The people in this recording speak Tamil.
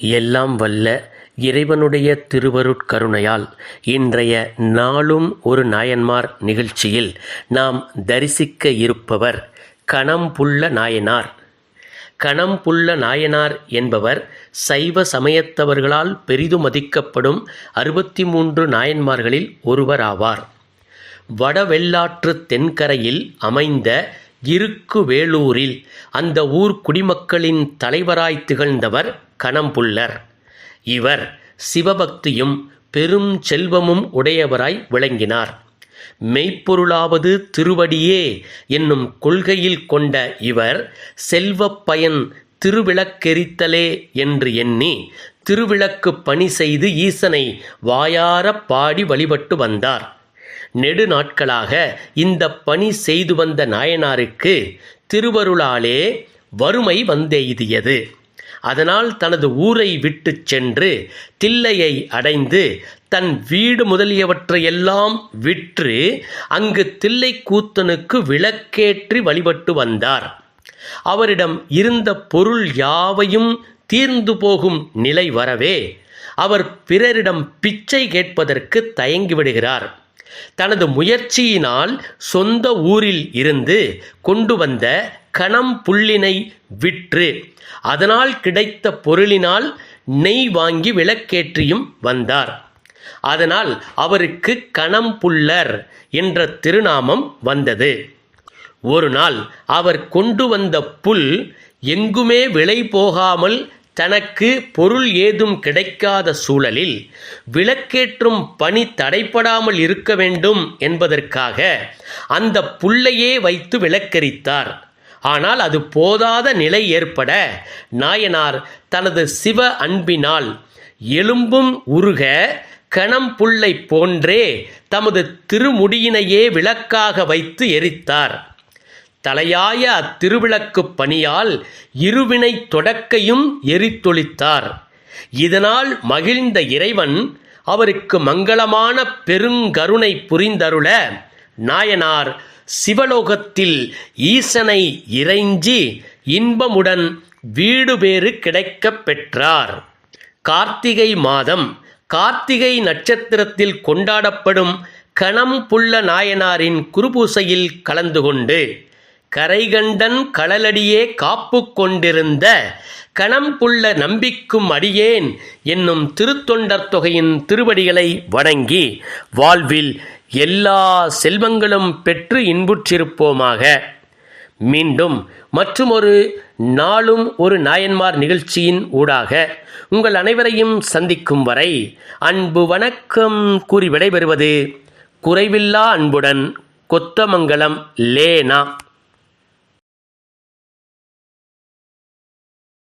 எல்லாம் வல்ல இறைவனுடைய திருவருட்கருணையால் இன்றைய நாளும் ஒரு நாயன்மார் நிகழ்ச்சியில் நாம் தரிசிக்க இருப்பவர் கணம்புள்ள நாயனார். கணம்புள்ள நாயனார் என்பவர் சைவ சமயத்தவர்களால் பெரிதும் மதிக்கப்படும் அறுபத்தி மூன்று நாயன்மார்களில் ஒருவராவார். வடவெள்ளாற்று தென்கரையில் அமைந்த இருக்கு வேலூரில் அந்த ஊர் குடிமக்களின் தலைவராய் திகழ்ந்தவர் கணம்புள்ளர். இவர் சிவபக்தியும் பெரும் செல்வமும் உடையவராய் விளங்கினார். மெய்ப்பொருளாவது திருவடியே என்னும் கொள்கையில் கொண்ட இவர் செல்வப் பயன் திருவிளக்கெரித்தலே என்று எண்ணி திருவிளக்கு பணி செய்து ஈசனை வாயாரப் பாடி வழிபட்டு வந்தார். நெடு நாட்களாக இந்த பணி செய்து வந்த நாயனாருக்கு திருவருளாலே வறுமை வந்தெய்தியது. அதனால் தனது ஊரை விட்டுச் சென்று தில்லையை அடைந்து தன் வீடு முதலியவற்றையெல்லாம் விற்று அங்கு தில்லை கூத்தனுக்கு விளக்கேற்றி வழிபட்டு வந்தார். அவரிடம் இருந்த பொருள் யாவையும் தீர்ந்து போகும் நிலை வரவே அவர் பிறரிடம் பிச்சை கேட்பதற்கு தயங்கிவிடுகிறார். தனது முயற்சியினால் சொந்த ஊரில் இருந்து கொண்டு வந்த கணம் புல்லினை விற்று அதனால் கிடைத்த பொருளினால் நெய் வாங்கி விளக்கேற்றியும் வந்தார். அதனால் அவருக்கு கணம்புல்லர் என்ற திருநாமம் வந்தது. ஒரு நாள் அவர் கொண்டு வந்த புல் எங்குமே விலை போகாமல் தனக்கு பொருள் ஏதும் கிடைக்காத சூழலில் விளக்கேற்றும் பணி தடைப்படாமல் இருக்க வேண்டும் என்பதற்காக அந்த புல்லையே வைத்து விளக்கரித்தார். ஆனால் அது போதாத நிலை ஏற்பட நாயனார் தனது சிவ அன்பினால் எலும்பும் உருக கணம் புல்லை போன்றே தமது திருமுடியினையே விளக்காக வைத்து எரித்தார். தலையாய அத்திருவிளக்கு பணியால் இருவினை தொடக்கையும் எரித்தொழித்தார். இதனால் மகிழ்ந்த இறைவன் அவருக்கு மங்களமான பெருங்கருணை புரிந்தருள நாயனார் சிவலோகத்தில் ஈசனை இறைஞ்சி இன்பமுடன் வீடு பேறு கிடைக்கப் பெற்றார். கார்த்திகை மாதம் கார்த்திகை நட்சத்திரத்தில் கொண்டாடப்படும் கணம் புள்ள நாயனாரின் குருபூசையில் கலந்து கொண்டு கரைகண்டன் கழலடியே காப்பு கொண்டிருந்த கணம்புள்ள நம்பிக்கும் அடியேன் என்னும் திருத்தொண்டர் தொகையின் திருவடிகளை வணங்கி வாழ்வில் எல்லா செல்வங்களும் பெற்று இன்புற்றிருப்போமாக. மீண்டும் மற்றுமொரு நாளும் ஒரு நாயன்மார் நிகழ்ச்சியின் ஊடாக உங்கள் அனைவரையும் சந்திக்கும் வரை அன்பு வணக்கம் கூறி விடைபெறுவது குறைவில்லா அன்புடன் கொத்தமங்கலம் லேனா.